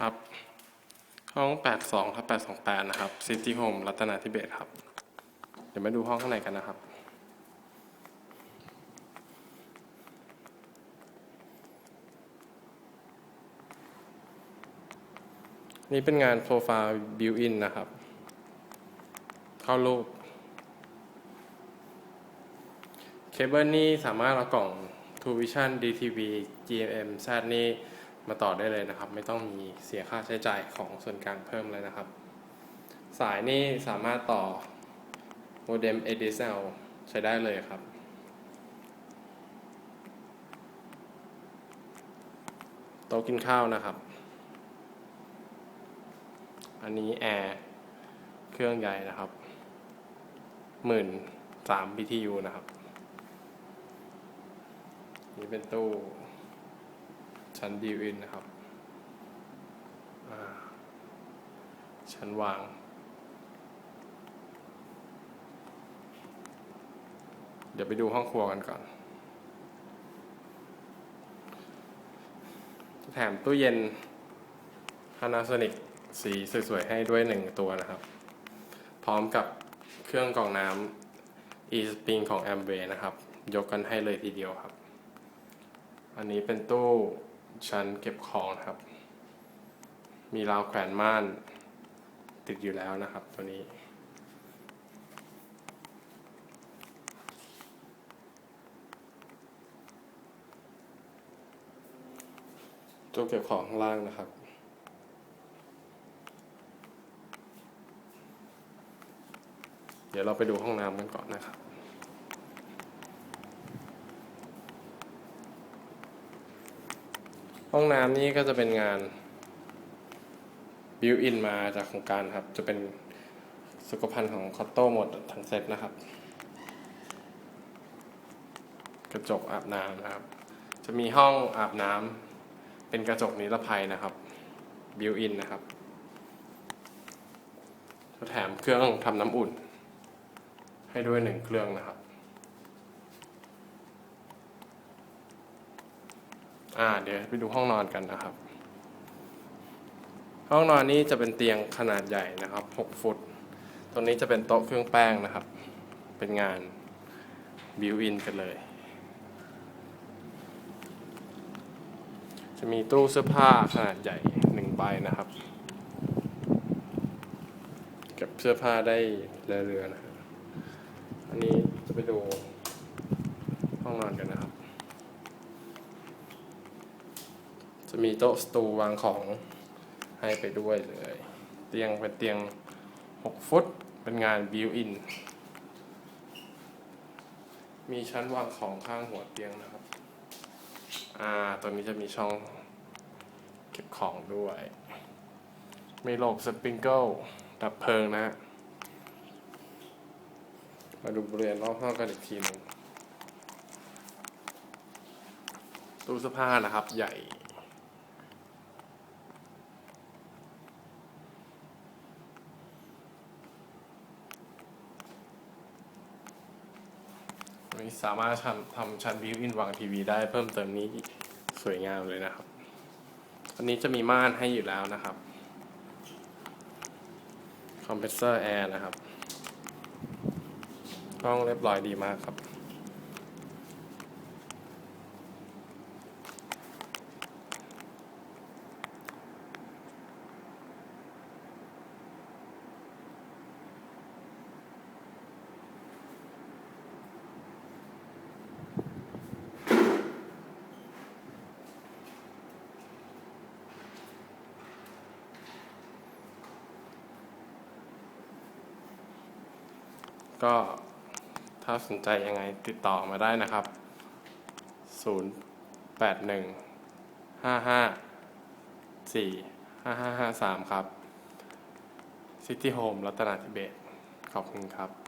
ครับ ห้อง 82ทับ828 นะครับ City Home รัตนาธิเบศครับ เดี๋ยวมาดูห้องข้างในกันนะครับนี่เป็นงานโซฟาบิวอินนะครับ เข้ารูป เคเบิลนี่สามารถเอากล่อง True Vision DTV GMM Z นี่ มาต่อได้เลยนะครับ ไม่ต้องมีเสียค่าใช้จ่ายของส่วนกลางเพิ่มเลยนะครับ สายนี่สามารถต่อโมเด็ม ADSL ใช้ได้เลยครับ โต๊ะกินข้าวนะครับ อันนี้แอร์เครื่องใหญ่นะครับหมื่นสาม BTU นะครับ นี่เป็นตู้ ชั้นดิวอินนะครับชั้นวาง เดี๋ยวไปดูห้องครัวกันก่อนแถมตู้เย็น Panasonic สีสวยๆ ให้ด้วยหนึ่งตัวนะครับ พร้อมกับเครื่องกรองน้ำ e-spring ของ Amway นะครับ ยกกันให้เลยทีเดียวครับ อันนี้เป็นตู้ ชั้นเก็บของนะครับ มีราวแขวนม่าน ติดอยู่แล้วนะครับ ตัวนี้ตู้เก็บของข้างล่างนะครับเดี๋ยวเราไปดูห้องน้ำกันก่อนนะครับ ห้องน้ำนี่ก็จะเป็นงานบิวอินมาจากโครงการครับ จะเป็นสุขภัณฑ์ของคอตโต้หมดทั้งเซตนะครับ กระจกอาบน้ำนะครับ จะมีห้องอาบน้ำเป็นกระจกนิรภัยนะครับบิวอินนะครับแถมเครื่องทำน้ำอุ่น ให้ด้วยหนึ่งเครื่องนะครับ อ่าเดี๋ยวไปดูห้องนอนกันนะครับ ห้องนอนนี้จะเป็นเตียงขนาดใหญ่นะครับ6ฟุต ตรงนี้จะเป็นโต๊ะเครื่องแป้งนะครับ เป็นงานบิวอินกันเลย จะมีตู้เสื้อผ้าขนาดใหญ่หนึ่งใบนะครับ เก็บเสื้อผ้าได้เรือๆนะครับ อันนี้จะไปดูห้องนอนกันนะครับ จะมีโต๊ะสตูวางของให้ไปด้วยเลย เตียงเป็นเตียง 6 ฟุต เป็นงานบิวอิน มีชั้นวางของข้างหัวเตียงนะครับ อ่าตรงนี้จะมีช่องเก็บของด้วย มีโหลกสปริงเกิลดับเพลิงนะฮะมาดูบริเวณรอบห้องกันอีกทีหนึ่งตู้เสื้อผ้านะครับ ใหญ่ มีสามารถทำทำชั้นวิวอินวางทีวีได้เพิ่มเติมนี้สวยงามเลยนะครับ อันนี้จะมีม่านให้อยู่แล้วนะครับคอมเพรสเซอร์แอร์นะครับห้องเรียบร้อยดีมากครับ ก็ถ้าสนใจยังไงติดต่อมาได้นะครับ 0 8 1 5 5 4 5 5 5 3 ครับ City Home รัตนาธิเบศขอบคุณครับ